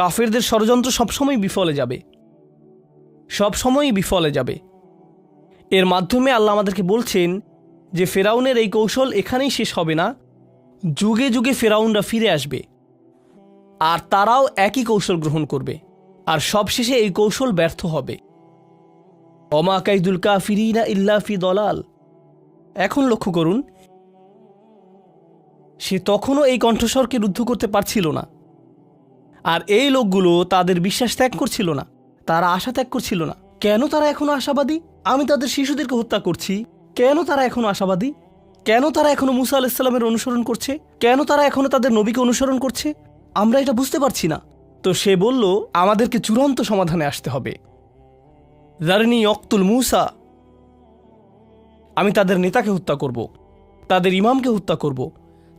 কাফেরদের ষড়যন্ত্র সবসময় বিফলে যাবে। সবসময়ই বিফলে যাবে। এর মাধ্যমে আল্লাহ আমাদেরকে বলছেন যে, ফেরাউনের এই কৌশল এখানেই শেষ হবে না। যুগে যুগে ফেরাউনরা ফিরে আসবে। আর তারাও একই কৌশল গ্রহণ করবে। আর সবশেষে এই কৌশল ব্যর্থ হবে। অমা কাইদুল কাফিরিনা ইল্লা ফি দলাল। এখন লক্ষ্য করুন, সে তখনও এই কণ্ঠস্বরকে রুদ্ধ করতে পারছিল না। আর এই লোকগুলো তাদের বিশ্বাস ত্যাগ করছিল না। তারা আশা ত্যাগ করছিল না। কেন তারা এখনও আশাবাদী? আমি তাদের শিশুদেরকে হত্যা করছি। কেন তারা এখনও আশাবাদী? কেন তারা এখনও মুসা আলাহিসাল্লামের অনুসরণ করছে? কেন তারা এখনও তাদের নবীকে অনুসরণ করছে? আমরা এটা বুঝতে পারছি না। তো সে বলল, আমাদেরকে চূড়ান্ত সমাধানে আসতে হবে। জারনি অক্তুল মুসা। আমি তাদের নেতাকে হত্যা করব। তাদের ইমামকে হত্যা করব।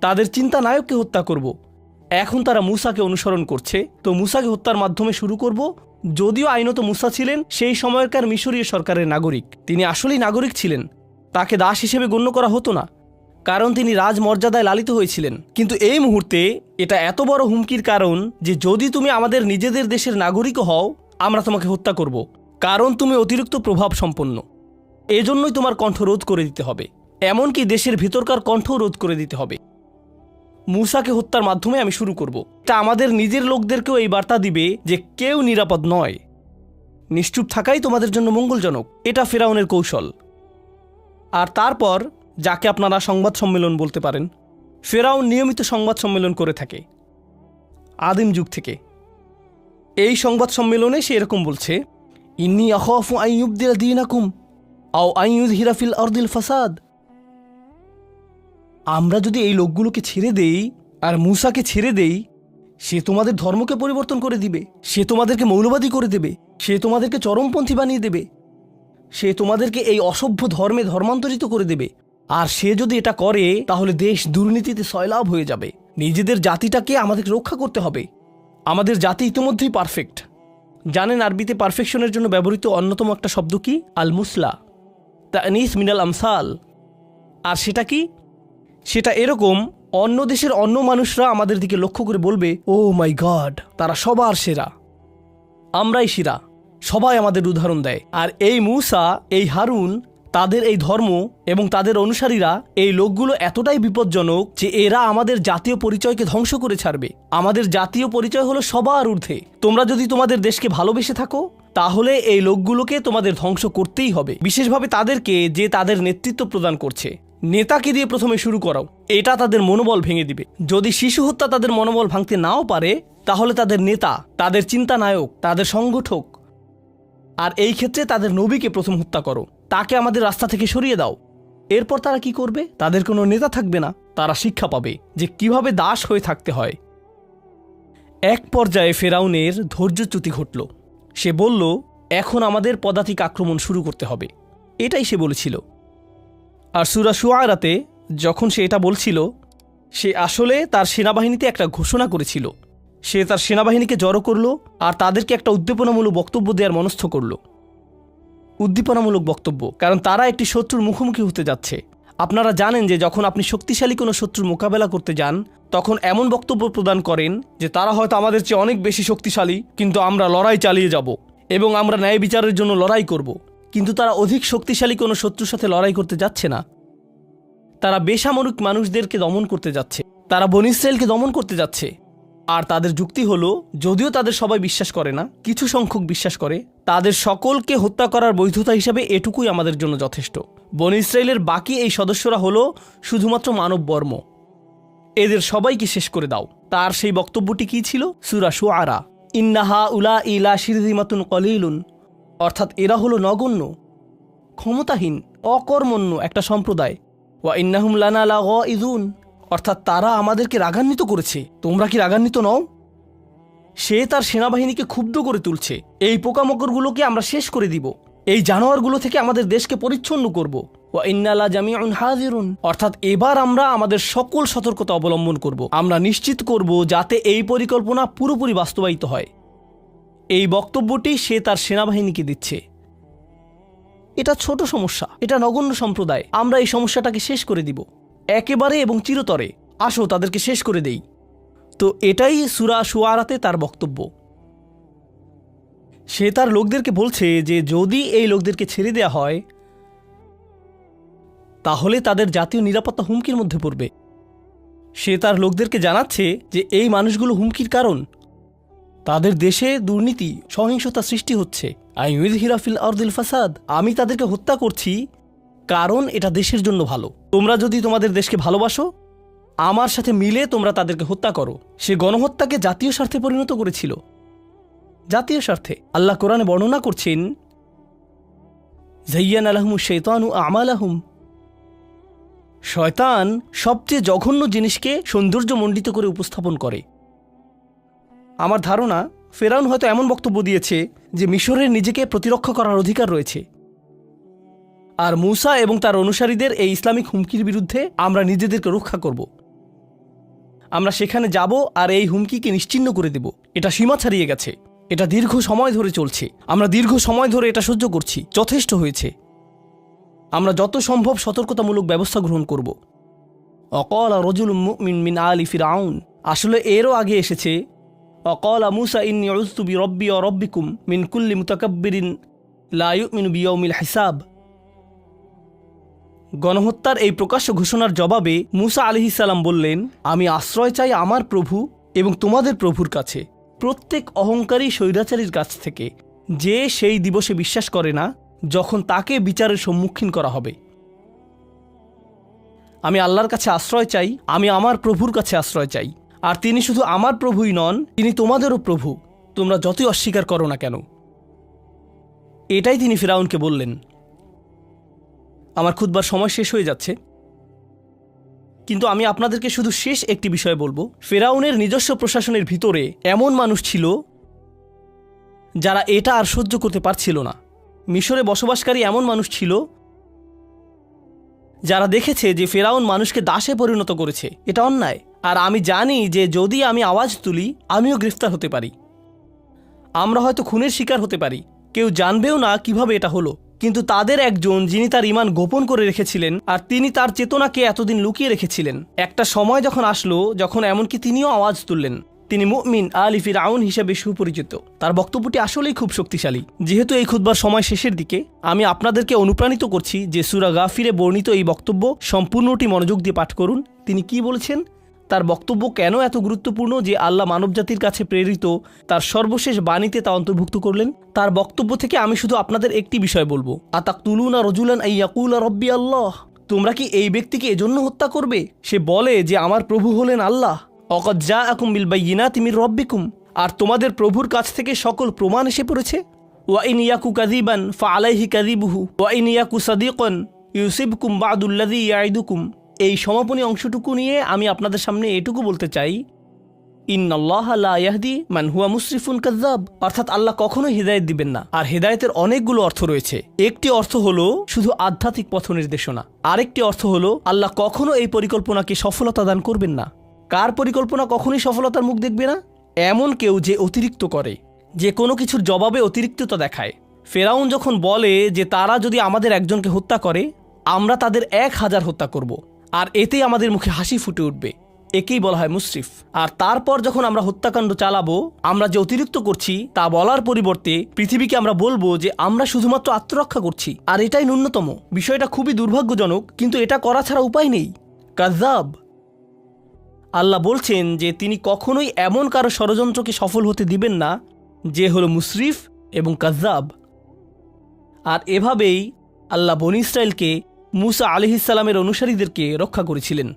তাদের চিন্তা নায়ককে হত্যা করব। এখন তারা মুসাকে অনুসরণ করছে। তো মুসাকে হত্যার মাধ্যমে শুরু করব। যদিও আইনত মুসা ছিলেন, সেই সময়কার মিশরীয় সরকারের নাগরিক। তিনি আসলেই নাগরিক ছিলেন। তাকে দাস হিসেবে গণ্য করা হতো না। কারণ তিনি রাজমর্যাদায় লালিত হয়েছিলেন। কিন্তু এই মুহূর্তে এটা এত বড় হুমকির কারণ যে যদি তুমি আমাদের নিজেদের দেশের নাগরিকও হও, আমরা তোমাকে হত্যা করব। কারণ তুমি অতিরিক্ত প্রভাব সম্পন্ন এজন্যই তোমার কণ্ঠ রোধ করে দিতে হবে। এমনকি দেশের ভিতরকার কণ্ঠ রোধ করে দিতে হবে। মুসাকে হত্যার মাধ্যমে আমি শুরু করব। তা আমাদের নিজের লোকদেরকেও এই বার্তা দিবে যে কেউ নিরাপদ নয়। নিশ্চুপ থাকাই তোমাদের জন্য মঙ্গলজনক। এটা ফেরাউনের কৌশল। আর তারপর, যাকে আপনারা সংবাদ সম্মেলন বলতে পারেন, ফেরাউন নিয়মিত সংবাদ সম্মেলন করে থাকে। আদিম যুগ থেকে। এই সংবাদ সম্মেলনে সে এরকম বলছে, ইন্নি আখফু আইয়ুবদিল দিনাকুম, আও আইয়ুদ হিরাফিল অর্দিল ফাসাদ। আমরা যদি এই লোকগুলোকে ছেড়ে দেই আর মূসাকে ছেড়ে দেই, সে তোমাদের ধর্মকে পরিবর্তন করে দিবে, সে তোমাদেরকে মৌলবাদী করে দেবে, সে তোমাদেরকে চরমপন্থী বানিয়ে দেবে, সে তোমাদেরকে এই অসভ্য ধর্মে ধর্মান্তরিত করে দেবে। আর সে যদি এটা করে, তাহলে দেশ দুর্নীতিতে সয়লাভ হয়ে যাবে। নিজেদের জাতিটাকে আমাদের রক্ষা করতে হবে। আমাদের জাতি ইতিমধ্যেই পারফেক্ট জানেন আরবিতে পারফেকশনের জন্য ব্যবহৃত অন্যতম একটা শব্দ কি? আল মুসলা তা আনিস মিনাল আমসাল। আর সেটা কি? সেটা এরকম, অন্য দেশের অন্য মানুষরা আমাদের দিকে লক্ষ্য করে বলবে, ও মাই গড, তারা সবার সেরা। আমরাই সেরা। সবাই আমাদের উদাহরণ দেয়। আর এই মূসা, এই হারুন, তাদের এই ধর্ম এবং তাদের অনুসারীরা এই লোকগুলো এতটাই বিপজ্জনক যে এরা আমাদের জাতীয় পরিচয়কে ধ্বংস করে ছাড়বে। আমাদের জাতীয় পরিচয় হলো সবার ঊর্ধ্বে। তোমরা যদি তোমাদের দেশকে ভালোবেসে থাকো, তাহলে এই লোকগুলোকে তোমাদের ধ্বংস করতেই হবে। বিশেষভাবে তাদেরকে যে তাদের নেতৃত্ব প্রদান করছে। নেতাকে দিয়ে প্রথমে শুরু করাও। এটা তাদের মনোবল ভেঙে দিবে। যদি শিশু হত্যা তাদের মনোবল ভাঙতে নাও পারে, তাহলে তাদের নেতা, তাদের চিন্তানায়ক, তাদের সংগঠক, আর এই ক্ষেত্রে তাদের নবীকে প্রথম হত্যা করো। তাকে আমাদের রাস্তা থেকে সরিয়ে দাও। এরপর তারা কি করবে? তাদের কোনো নেতা থাকবে না। তারা শিক্ষা পাবে যে কীভাবে দাস হয়ে থাকতে হয়। এক পর্যায়ে ফেরাউনের ধৈর্যচ্যুতি ঘটল। সে বলল, এখন আমাদের পদাতিক আক্রমণ শুরু করতে হবে। এটাই সে বলেছিল। আর সুরা সুয়ারাতে যখন সে এটা বলছিল, সে আসলে তার সেনাবাহিনীতে একটা ঘোষণা করেছিল। সে তার সেনাবাহিনীকে জড়ো করল আর তাদেরকে একটা উদ্দীপনামূলক বক্তব্য দেওয়ার মনস্থ করল। উদ্দীপনামূলক বক্তব্য, কারণ তারা একটি শত্রুর মুখোমুখি হতে যাচ্ছে। আপনারা জানেন যে যখন আপনি শক্তিশালী কোনো শত্রুর মোকাবেলা করতে যান, তখন এমন বক্তব্য প্রদান করেন যে তারা হয়তো আমাদের চেয়ে অনেক বেশি শক্তিশালী, কিন্তু আমরা লড়াই চালিয়ে যাব এবং আমরা ন্যায় বিচারের জন্য লড়াই করব। কিন্তু তারা অধিক শক্তিশালী কোনো শত্রুর সাথে লড়াই করতে যাচ্ছে না। তারা বেসামরিক মানুষদেরকে দমন করতে যাচ্ছে। তারা বন ইসরায়েলকে দমন করতে যাচ্ছে। আর তাদের যুক্তি হলো, যদিও তাদের সবাই বিশ্বাস করে না, কিছু সংখ্যক বিশ্বাস করে, তাদের সকলকে হত্যা করার বৈধতা হিসাবে এটুকুই আমাদের জন্য যথেষ্ট। বন ইসরায়েলের বাকি এই সদস্যরা হলো শুধুমাত্র মানব বর্ম। এদের সবাইকে শেষ করে দাও। তার সেই বক্তব্যটি কি ছিল? সুরা সুআরা ইন্নাহা উলা ইলা শিরদিমাতুন কলিলুন। অর্থাৎ এরা হলো নগণ্য, ক্ষমতাহীন, অকর্মণ্য একটা সম্প্রদায়। ওয়া ইন্নাহুম লানা লা ইদুন অর্থাৎ তারা আমাদেরকে রাগান্বিত করেছে। তোমরা কি রাগান্বিত নও? সে তার সেনাবাহিনীকে ক্ষুব্ধ করে তুলছে। এই পোকামাকড়গুলোকে আমরা শেষ করে দিব। এই জানোয়ারগুলো থেকে আমাদের দেশকে পরিচ্ছন্ন করব। ওয়া ইন্নালা জামিউন হাজিরুন, অর্থাৎ এবার আমরা আমাদের সকল সতর্কতা অবলম্বন করব। আমরা নিশ্চিত করব যাতে এই পরিকল্পনা পুরোপুরি বাস্তবায়িত হয়। এই বক্তব্যটি সে তার সেনাবাহিনীকে দিচ্ছে। এটা ছোট সমস্যা, এটা নগণ্য সম্প্রদায়। আমরা এই সমস্যাটাকে শেষ করে দিব। একেবারে এবং চিরতরে। আসো, তাদেরকে শেষ করে দেই। তো এটাই সুরা সুয়ারাতে তার বক্তব্য। সে তার লোকদেরকে বলছে যে, যদি এই লোকদেরকে ছেড়ে দেয়া হয়, তাহলে তাদের জাতীয় নিরাপত্তা হুমকির মধ্যে পড়বে। সে তার লোকদেরকে জানাচ্ছে যে, এই মানুষগুলো হুমকির কারণ। তাদের দেশে দুর্নীতি, সহিংসতা সৃষ্টি হচ্ছে। আইউদ হিরাফিল আর্দিল ফাসাদ, আমি তাদেরকে হত্যা করছি কারণ এটা দেশের জন্য ভালো। তোমরা যদি তোমাদের দেশকে ভালোবাসো, আমার সাথে মিলে তোমরা তাদেরকে হত্যা করো। সে গণহত্যাকে জাতীয় স্বার্থে পরিণত করেছিল। জাতীয় স্বার্থে। আল্লাহ কোরআনে বর্ণনা করছেন, জাইয়ান আলহমু শেতানু আমাল আহম শয়তান সবচেয়ে জঘন্য জিনিসকে সৌন্দর্যমণ্ডিত করে উপস্থাপন করে। আমার ধারণা, ফেরাউন হয়তো এমন বক্তব্য দিয়েছে যে মিশরের নিজেকে প্রতিরক্ষা করার অধিকার রয়েছে। আর মুসা এবং তার অনুসারীদের এই ইসলামিক হুমকির বিরুদ্ধে আমরা নিজেদেরকে রক্ষা করব। আমরা সেখানে যাব আর এই হুমকিকে নিশ্চিহ্ন করে দেব। এটা সীমা ছাড়িয়ে গেছে। এটা দীর্ঘ সময় ধরে চলছে। আমরা দীর্ঘ সময় ধরে এটা সহ্য করছি। যথেষ্ট হয়েছে। আমরা যত সম্ভব সতর্কতামূলক ব্যবস্থা গ্রহণ করব। অকল আর রজুল মিন মিন আলি ফিরাউন। আসলে এরও আগে এসেছে অকল মুসা ইন্নি উজতুবি রব্বি অ রব্বিকুম মিন কুল্লি মুতাকাব্বিরিন লায়ু মিন বিয়মিল হিসাব গণহত্যার এই প্রকাশ্য ঘোষণার জবাবে মুসা আলিহিসাল্লাম বললেন, আমি আশ্রয় চাই আমার প্রভু এবং তোমাদের প্রভুর কাছে। প্রত্যেক অহংকারী স্বৈরাচারীর কাছ থেকে, যে সেই দিবসে বিশ্বাস করে না, যখন তাকে বিচারের সম্মুখীন করা হবে। আমি আল্লাহর কাছে আশ্রয় চাই, আমি আমার প্রভুর কাছে আশ্রয় চাই। আর তিনি শুধু আমার প্রভুই নন, তিনি তোমাদেরও প্রভু। তোমরা যতই অস্বীকার করো না কেন। এটাই তিনি ফিরাউনকে বললেন। আমার খুদবার সময় শেষ হয়ে যাচ্ছে। কিন্তু আমি আপনাদেরকে শুধু শেষ একটি বিষয় বলব। ফেরাউনের নিজস্ব প্রশাসনের ভিতরে এমন মানুষ ছিল যারা এটা আর সহ্য করতে পারছিল না। মিশরে বসবাসকারী এমন মানুষ ছিল যারা দেখেছে যে ফেরাউন মানুষকে দাসে পরিণত করেছে। এটা অন্যায়। আর আমি জানি যে যদি আমি আওয়াজ তুলি, আমিও গ্রেফতার হতে পারি। আমরা হয়তো খুনের শিকার হতে পারি। কেউ জানবেও না কীভাবে এটা হলো। কিন্তু তাদের একজন, যিনি তার ইমান গোপন করে রেখেছিলেন, আর তিনি তার চেতনাকে এতদিন লুকিয়ে রেখেছিলেন। একটা সময় যখন আসলো, যখন এমনকি তিনিও আওয়াজ তুললেন। তিনি মুমিন আলি ফিরাউন হিসেবে সুপরিচিত। তার বক্তব্যটি আসলেই খুব শক্তিশালী। যেহেতু এই খুদবার সময় শেষের দিকে, আমি আপনাদেরকে অনুপ্রাণিত করছি যে সুরা গাফিরে বর্ণিত এই বক্তব্য সম্পূর্ণটি মনোযোগ দিয়ে পাঠ করুন। তিনি কি বলেছেন? তার বক্তব্য কেন এত গুরুত্বপূর্ণ যে আল্লাহ মানবজাতির কাছে প্রেরিত? তার সর্বশেষ বাণীতে তা অন্তর্ভুক্ত করলেন। তার বক্তব্য থেকে আমি শুধু আপনাদের একটি বিষয় বলব। আতাক তুলুনা রজুলান ইয়াকুল রব্বি আল্লাহ। তোমরা কি এই ব্যক্তিকে এজন্য হত্যা করবে? সে বলে যে, আমার প্রভু হলেন আল্লাহ। অকদ যা আকুম বিল বাইয়িনা তিমির রব্বিকুম। আর তোমাদের প্রভুর কাছ থেকে সকল প্রমাণ এসে পড়েছে। ওয়াইন ইয়াকু কাদিবান ফা আলাইহি কাদিবুহু ওয়াইন ইয়াকু সাদিকন ইউসিবকুম বাদুল্লাদি ইয়াইদুকুম এই সমাপনী অংশটুকু নিয়ে আমি আপনাদের সামনে এটুকু বলতে চাই। ইন্নআল্লাহ আল্লাহ ইয়াহদি মান হুয়া মুসরিফুন কাজ্জাব অর্থাৎ আল্লাহ কখনোই হেদায়েত দিবেন না। আর হেদায়েতের অনেকগুলো অর্থ রয়েছে। একটি অর্থ হলো শুধু আধ্যাত্মিক পথ নির্দেশনা। আরেকটি অর্থ হলো আল্লাহ কখনো এই পরিকল্পনাকে সফলতা দান করবেন না। কার পরিকল্পনা কখনোই সফলতার মুখ দেখবে না? এমন কেউ যে অতিরিক্ত করে। যে কোনো কিছুর জবাবে অতিরিক্ততা দেখায়। ফেরাউন যখন বলে যে তারা যদি আমাদের একজনকে হত্যা করে, আমরা তাদের এক হাজার হত্যা করব। আর এতেই আমাদের মুখে হাসি ফুটে উঠবে। একেই বলা হয় মুশরিফ। আর তারপর যখন আমরা হত্যাকাণ্ড চালাবো, আমরা যে অতিরিক্ত করছি, তা বলার পরিবর্তে পৃথিবীকে আমরা বলব যে আমরা শুধুমাত্র আত্মরক্ষা করছি। আর এটাই ন্যূনতম। বিষয়টা খুবই দুর্ভাগ্যজনক, কিন্তু এটা করা ছাড়া উপায় নেই। কাজাব আল্লাহ বলছেন যে তিনি কখনোই এমন কারও ষড়যন্ত্রকে সফল হতে দিবেন না, যে হলো মুশরিফ এবং কাজাব আর এভাবেই আল্লাহ বনি ইসরায়েলকে মুসা আলিহিসাল্লামের অনুসারীদেরকে রক্ষা করেছিলেন।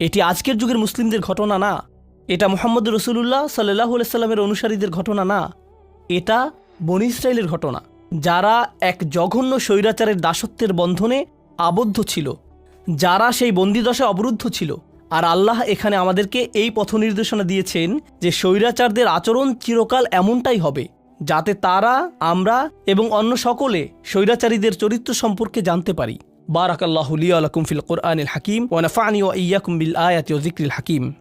এটি আজকের যুগের মুসলিমদের ঘটনা না। এটা মোহাম্মদ রসুল্লাহ সাল্লাহ অনুসারীদের ঘটনা না। এটা বনি ইসরায়েলের ঘটনা, যারা এক জঘন্য স্বৈরাচারের দাসত্বের বন্ধনে আবদ্ধ ছিল, যারা সেই বন্দিদশায় অবরুদ্ধ ছিল। আর আল্লাহ এখানে আমাদেরকে এই পথ নির্দেশনা দিয়েছেন যে স্বৈরাচারদের আচরণ চিরকাল এমনটাই হবে। যাতে তারা, আমরা এবং অন্য সকলে স্বৈরাচারীদের চরিত্র সম্পর্কে জানতে পারি। বারাকাল্লাহ লিয়া কুমফিল ফিল কোরআনিল হাকিম ওয়ানাফানি ও ইয়াকুম বিল আয়াতি ও হাকিম।